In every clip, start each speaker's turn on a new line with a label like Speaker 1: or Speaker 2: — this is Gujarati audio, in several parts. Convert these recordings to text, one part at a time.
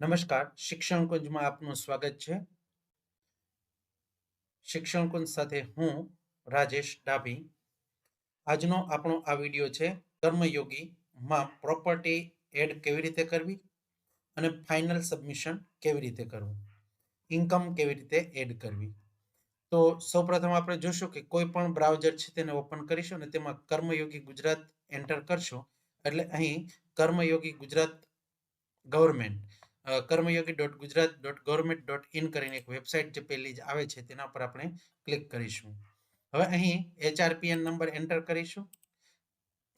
Speaker 1: નમસ્કાર શિક્ષણ કુંજમાં આપનું સ્વાગત છે. શિક્ષણ કુંજ સાથે હું રાજેશ ડાભી. આજનો આપણો આ વીડિયો છે કર્મયોગીમાં પ્રોપર્ટી એડ કેવી રીતે કરવી અને ફાઇનલ સબમિશન કેવી રીતે કરવું? ઇન્કમ કેવી રીતે એડ કરવી? તો સૌપ્રથમ આપણે જોશું કે કોઈ પણ બ્રાઉઝર છે તેને ઓપન કરીશું અને તેમાં કર્મયોગી ગુજરાત એન્ટર કરશો. એટલે અહીં Karmayogi Gujarat government Karmayogi dot Gujarat dot government dot in કરીને એક વેબસાઇટ જે પહેલી જ આવે છે તેના પર આપણે ક્લિક કરીશું. હવે અહીં એચઆરપીએન નંબર એન્ટર કરીશું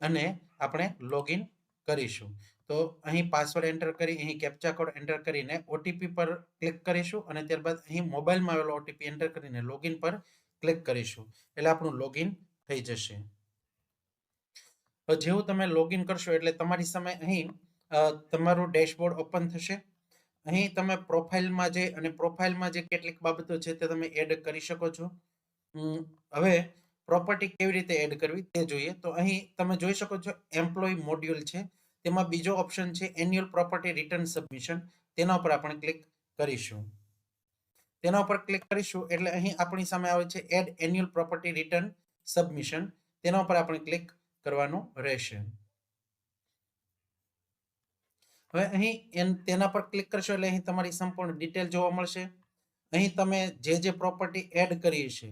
Speaker 1: અને આપણે લોગિન કરીશું. તો અહીં પાસવર્ડ એન્ટર કરી, અહીં કેપ્ચા કોડ એન્ટર કરીને ઓટીપી પર ક્લિક કરીશું અને ત્યારબાદ અહીં મોબાઈલમાં આવેલો ઓટીપી એન્ટર કરીને લોગિન પર ક્લિક કરીશું. એટલે આપણું લોગિન થઈ જશે. જેવું તમે લોગિન કરશો એટલે તમારી સામે અહીં તમારું ડેશબોર્ડ ઓપન થશે. અહીં તમે પ્રોફાઇલમાં જઈ અને પ્રોફાઇલમાં જે કેટલીક બાબતો છે તે તમે એડ કરી શકો છો. હવે પ્રોપર્ટી કેવી રીતે એડ કરવી તે જોઈએ. તો અહીં તમે જોઈ શકો છો એમ્પ્લોય મોડ્યુલ છે. તેમાં બીજો ઓપ્શન છે એન્યુઅલ પ્રોપર્ટી રિટર્ન સબમિશન. તેના ઉપર આપણે ક્લિક કરીશું. તેના ઉપર ક્લિક કરીશું એટલે અહીં આપણી સામે આવે છે add annual property return submission. તેના ઉપર આપણે ક્લિક કરવાનું રહેશે. હવે અહીં તેના પર ક્લિક કરશો એટલે અહીં તમારી સંપૂર્ણ ડિટેલ જોવા મળશે. અહીં તમે જે જે પ્રોપર્ટી એડ કરી છે,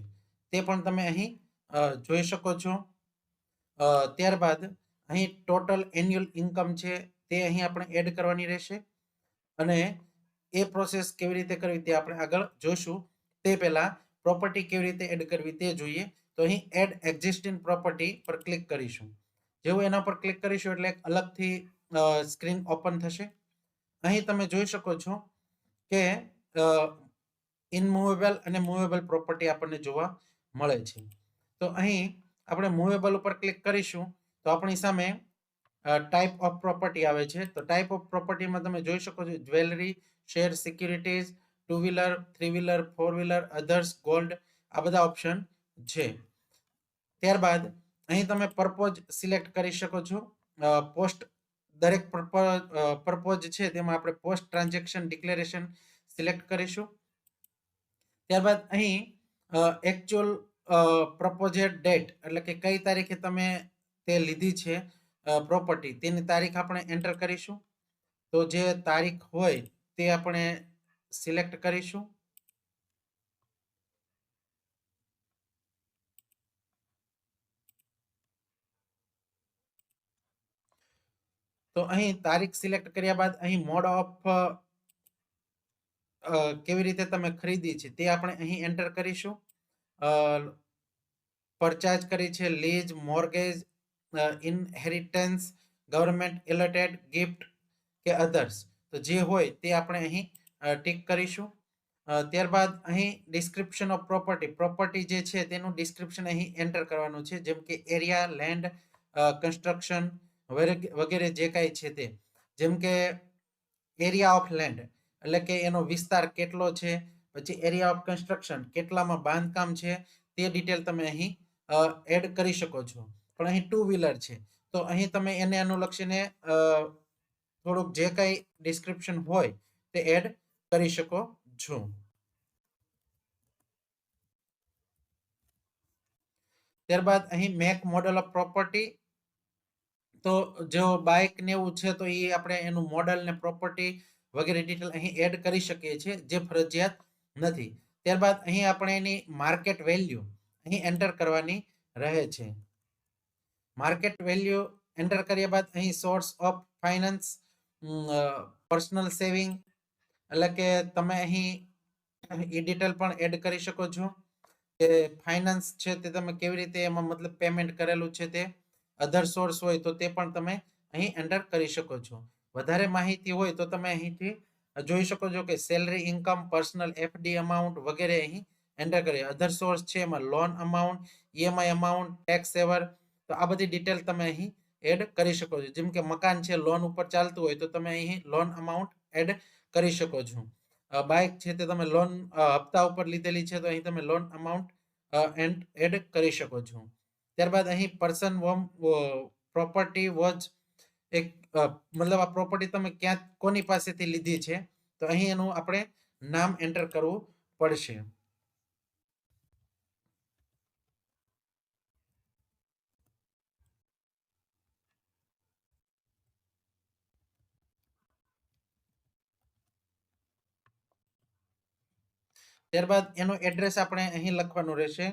Speaker 1: તે પણ તમે અહીં જોઈ શકો છો. ત્યારબાદ અહીં ટોટલ એન્યુઅલ ઇન્કમ છે, તે અહીં આપણે એડ કરવાની રહેશે. અને એ પ્રોસેસ કેવી રીતે કરવી તે આપણે આગળ જોશું તે પહેલાં પ્રોપર્ટી કેવી રીતે એડ કરવી તે જોઈએ. તો અહીં એડ એક્ઝિસ્ટિંગ પ્રોપર્ટી પર ક્લિક કરીશું. જેવું એના પર ક્લિક કરીશું એટલે અલગથી સ્ક્રીન ઓપન થશે. અહીં તમે જોઈ શકો છો કે ઇનમુવેબલ અને મુવેબલ પ્રોપર્ટી આપણને જોવા મળે છે. તો અહીં આપણે મુવેબલ ઉપર ક્લિક કરીશું તો આપણી સામે ટાઈપ ઓફ પ્રોપર્ટી આવે છે. તો ટાઈપ ઓફ પ્રોપર્ટીમાં તમે જોઈ શકો છો jewellery, share securities two wheeler three wheeler four wheeler others, gold આ બધા ઓપ્શન છે. ત્યારબાદ અહીં તમે પર્પોઝ સિલેક્ટ કરી શકો છો. પોસ્ટ દરેક પરપોઝ છે તેમાં આપણે પોસ્ટ ટ્રાન્ઝેક્શન ડિક્લેરેશન સિલેક્ટ કરીશું. ત્યારબાદ અહીં એકચ્યુઅલ પ્રપોઝેડ ડેટ એટલે કે કઈ તારીખે તમે તે લીધી છે પ્રોપર્ટી તેની તારીખ આપણે એન્ટર કરીશું. તો જે તારીખ હોય તે આપણે સિલેક્ટ કરીશું. તો અહીં તારીખ સિલેક્ટ કર્યા બાદ અહીં મોડ ઓફ કેવી રીતે તમે ખરીદી છે તે આપણે અહીં એન્ટર કરીશું. પરચાર્જ કરી છે lease mortgage inheritance government allotted gift કે અધર્સ તો જે હોય તે આપણે અહીં ટીક કરીશું. ત્યારબાદ અહીં ડિસ્ક્રિપ્શન ઓફ પ્રોપર્ટી પ્રોપર્ટી જે છે તેનું ડિસ્ક્રિપ્શન અહીં એન્ટર કરવાનું છે જેમ કે એરિયા લેન્ડ કન્સ્ટ્રક્શન વગેરે જે કાંઈ છે તે. જેમ કે એરિયા ઓફ લેન્ડ એટલે કે એનો વિસ્તાર કેટલો છે, પછી એરિયા ઓફ કન્સ્ટ્રક્શન કેટલામાં બાંધકામ છે, તે ડિટેલ તમે અહીં એડ કરી શકો છો. પણ અહીં ટુ વ્હીલર છે. તો અહીં તમે એને અનુલક્ષીને થોડુંક જે કાંઈ ડિસ્ક્રિપ્શન હોય, તે એડ કરી શકો છો. ત્યારબાદ અહીં મેક મોડલ ઓફ પ્રોપર્ટી તો જો બાઇક ને એવું છે, તો એ આપણે એનું મોડલ ને પ્રોપર્ટી વગેરે ડિટેલ અહીં એડ કરી શકીએ છીએ, જે ફરજિયાત નથી. ત્યારબાદ અહીં આપણે એની માર્કેટ વેલ્યુ અહીં એન્ટર કરવાની રહે છે. માર્કેટ વેલ્યુ એન્ટર કર્યા બાદ અહીં source of finance personal saving એટલે કે તમે અહીં એ ડિટેલ પણ એડ કરી શકો છો. કે ફાઇનાન્સ છે તે તમે કેવી રીતે એમાં મતલબ પેમેન્ટ કરેલું છે તે. અધર સોર્સ હોય તો તે પણ તમે અહીં એન્ટર કરી શકો છો. વધારે માહિતી હોય તો તમે અહીંથી જોઈ શકો છો કે salary income personal FD amount વગેરે અહીં એન્ટર કરી અધર સોર્સ છે, એમાં loan amount EMI amount tax saver તો આ બધી ડિટેલ તમે અહીં એડ કરી શકો છો. જેમ કે મકાન છે લોન ઉપર ચાલતું હોય તો તમે અહીં લોન અમાઉન્ટ એડ કરી શકો છો. બાઇક છે તે તમે લોન હપ્તા ઉપર લીધેલી છે તો અહીં તમે લોન અમાઉન્ટ એડ કરી શકો છો. ત્યારબાદ અહીં પર્સન વોમ પ્રોપર્ટી વોચ એક મતલબ આ પ્રોપર્ટી તમે ક્યાં, કોની પાસેથી લીધી છે? તો અહીં એનું આપણે નામ એન્ટર કરવું પડશે. ત્યારબાદ એનું એડ્રેસ આપણે અહીં લખવાનું રહેશે.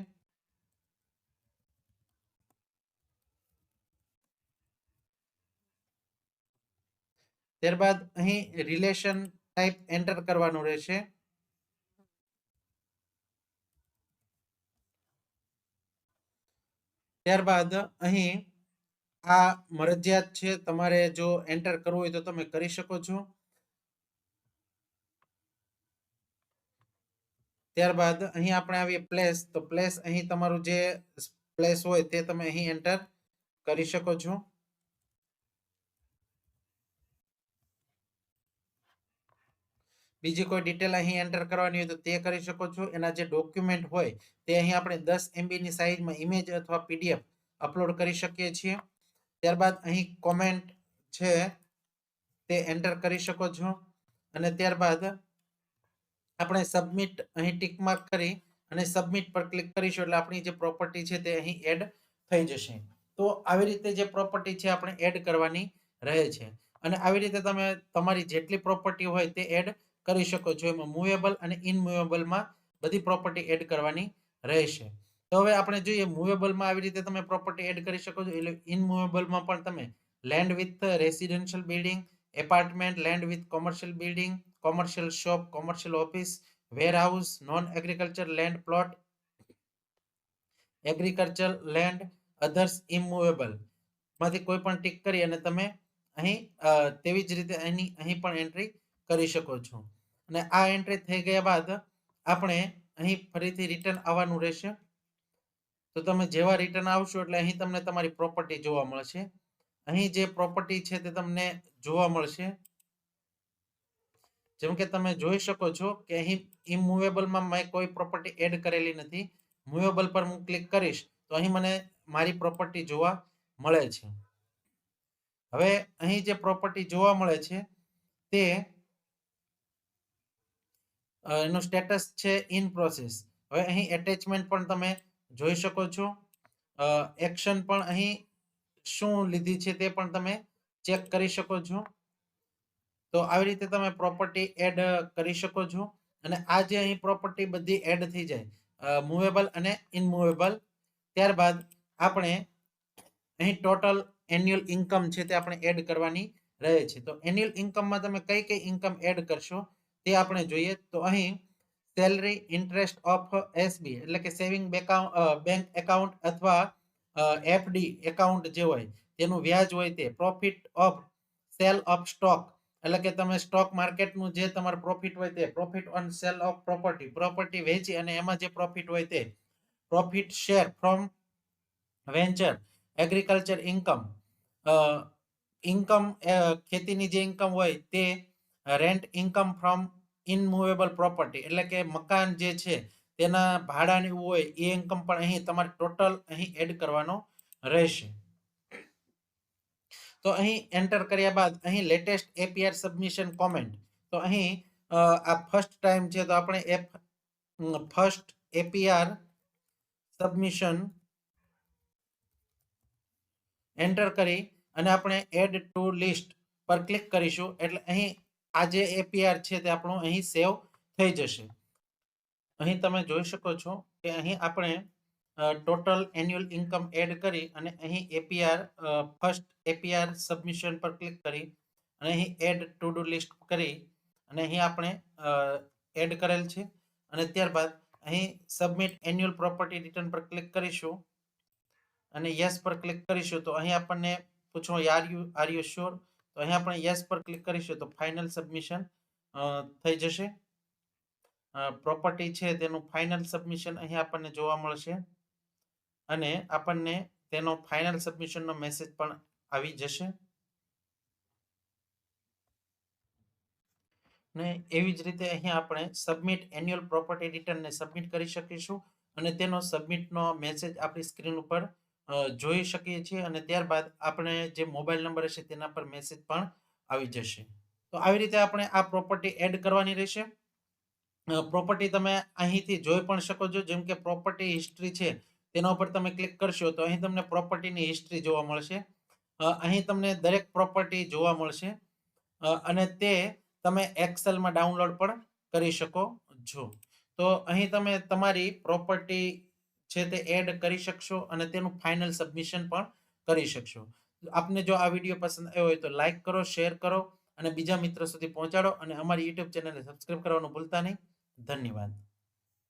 Speaker 1: ત્યારબાદ અહીં રિલેશન ટાઈપ એન્ટર કરવાનું રહેશે. ત્યારબાદ અહીં આ મરજિયાત છે, તમારે જો એન્ટર કરવું હોય તો તમે કરી શકો છો. ત્યારબાદ અહીં આપણે આવીએ પ્લેસ તો પ્લેસ અહીં તમારું જે પ્લેસ હોય તે તમે અહીં એન્ટર કરી શકો છો. બીજી કોઈ ડિટેલ અહીં એન્ટર કરવાની હોય તો તે કરી શકો છો. એના જે ડોક્યુમેન્ટ હોય તે અહીં આપણે દસ એમબીની સાઇઝમાં ઇમેજ અથવા પીડીએફ અપલોડ કરી શકીએ છીએ. ત્યારબાદ અહીં કોમેન્ટ છે તે એન્ટર કરી શકો છો. અને ત્યારબાદ આપણે સબમિટ અહીં ટિક માર્ક કરી અને સબમિટ પર ક્લિક કરીશું એટલે આપણી જે પ્રોપર્ટી છે તે અહીં એડ થઈ જશે. તો આવી રીતે જે પ્રોપર્ટી છે આપણે એડ કરવાની રહે છે. અને આવી રીતે તમે તમારી જેટલી પ્રોપર્ટી હોય તે એડ કરી શકો છો. એમાં મૂવેબલ અને ઇનમૂવેબલમાં બધી પ્રોપર્ટી એડ કરવાની રહેશે. તો હવે આપણે જોઈએ મૂવેબલમાં આવી રીતે તમે પ્રોપર્ટી એડ કરી શકો છો. એટલે ઇનમૂવેબલમાં પણ તમે land with residential building apartment land with commercial building commercial shop commercial office warehouse non agriculture land plot agriculture land others ઇમુવેબલમાંથી કોઈ પણ ટીક કરી અને તમે અહીં તેવી જ રીતે અહીંની અહીં પણ એન્ટ્રી કરી શકો છો. અને આ એન્ટ્રી થઈ ગયા બાદ આપણે અહીં ફરીથી રિટર્ન આવવાનું રહેશે. તો તમે જેવા રિટર્ન આવશો એટલે અહીં તમને તમારી પ્રોપર્ટી જોવા મળશે. અહીં જે પ્રોપર્ટી છે તે તમને જોવા મળશે. જેમ કે તમે જોઈ શકો છો કે અહીં ઇમુવેબલમાં મેં કોઈ પ્રોપર્ટી એડ કરેલી નથી. મૂવેબલ પર હું ક્લિક કરીશ તો અહીં મને મારી પ્રોપર્ટી જોવા મળે છે. હવે અહીં જે પ્રોપર્ટી જોવા મળે છે તે એનું સ્ટેટસ છે ઇન પ્રોસેસ હવે અહીં એટેચમેન્ટ પણ તમે જોઈ શકો છો. એક્શન પણ અહીં શું લીધી છે તે પણ તમે ચેક કરી શકો છો. તો આવી રીતે તમે પ્રોપર્ટી એડ કરી શકો છો. અને આ જે અહીં પ્રોપર્ટી બધી એડ થઈ જાય મૂવેબલ અને ઇનમૂવેબલ ત્યારબાદ આપણે અહીં ટોટલ એન્યુઅલ ઇન્કમ છે તે આપણે એડ કરવાની રહે છે. તો એન્યુઅલ ઇન્કમમાં તમે કઈ કઈ ઇન્કમ એડ કરશો? તે આપણે જોઈએ તો અહીં સેલરી ઇન્ટરેસ્ટ ઓફ એસબી એટલે કે સેવિંગ બેંક એકાઉન્ટ અથવા એફડી એકાઉન્ટ જે હોય, તેનું વ્યાજ હોય તે profit of sale of stock એટલે કે તમે સ્ટોક માર્કેટનું જે તમારું પ્રોફિટ હોય તે profit on sale of property property વેચી અને એમાં જે પ્રોફિટ હોય તે profit share from venture agriculture income income ખેતીની જે ઇન્કમ હોય તે rent income from immovable property એટલે કે મકાન જે છે, તેના ભાડાની હોય, એ ઇન્કમ પણ અહીં તમારે ટોટલ અહીં એડ કરવાનો રહેશે. તો અહીં એન્ટર કર્યા બાદ અહીં લેટેસ્ટ એપીઆર સબમિશન કોમેન્ટ તો અહીં આ ફર્સ્ટ ટાઈમ છે, તો આપણે F first APR submission enter કરી અને આપણે એડ ટુ લિસ્ટ પર ક્લિક કરીશું. એટલે અહીં આ જે એપીઆર છે તે આપણું અહીં સેવ થઈ જશે. અહીં તમે જોઈ શકો છો કે અહીં આપણે ટોટલ એન્યુઅલ ઇન્કમ એડ કરી અને અહીં એપીઆર ફર્સ્ટ એપીઆર સબમિશન પર ક્લિક કરી અને અહીં એડ ટુ ડુ લિસ્ટ કરી અને અહીં આપણે એડ કરેલ છે. અને ત્યારબાદ અહીં સબમિટ એન્યુઅલ પ્રોપર્ટી રિટર્ન પર ક્લિક કરીશું. અને યસ પર ક્લિક કરીશું તો અહીં આપણને પૂછો are you are you sure તો અહીંયા આપણે યસ પર ક્લિક કરીશું તો ફાઇનલ સબમિશન થઈ જશે. પ્રોપર્ટી છે તેનું ફાઇનલ સબમિશન અહીંયા આપણને જોવા મળશે. અને આપણને તેનો ફાઇનલ સબમિશનનો મેસેજ પણ આવી જશે. ને એવી જ રીતે અહીંયા આપણે સબમિટ એન્યુઅલ પ્રોપર્ટી રિટર્નને સબમિટ કરી શકીશું. અને તેનો સબમિટનો મેસેજ આપણી સ્ક્રીન ઉપર જોઈ શકીએ છીએ અને ત્યારબાદ આપણે જે મોબાઈલ નંબર હશે તેના પર મેસેજ પણ આવી જશે. તો આવી રીતે આપણે આ પ્રોપર્ટી એડ કરવાની રહેશે. પ્રોપર્ટી તમે અહીંથી જોઈ પણ શકો છો. જેમ કે પ્રોપર્ટી હિસ્ટ્રી છે, તેના ઉપર તમે ક્લિક કરશો તો અહીં તમને પ્રોપર્ટીની હિસ્ટ્રી જોવા મળશે. અહીં તમને દરેક પ્રોપર્ટી જોવા મળશે. અને તે તમે એક્સેલમાં ડાઉનલોડ પણ કરી શકો છો. તો અહીં તમે તમારી પ્રોપર્ટી છે તે એડ કરી શકશો અને તેનું ફાઇનલ સબમિશન પણ કરી શકશો. આપને જો આ વીડિયો પસંદ આવ્યો હોય તો લાઇક કરો શેર કરો અને બીજા મિત્રો સુધી પહોંચાડો અને અમારી યુટ્યુબ ચેનલને સબસ્ક્રાઇબ કરવાનું ભૂલતા નહીં. ધન્યવાદ.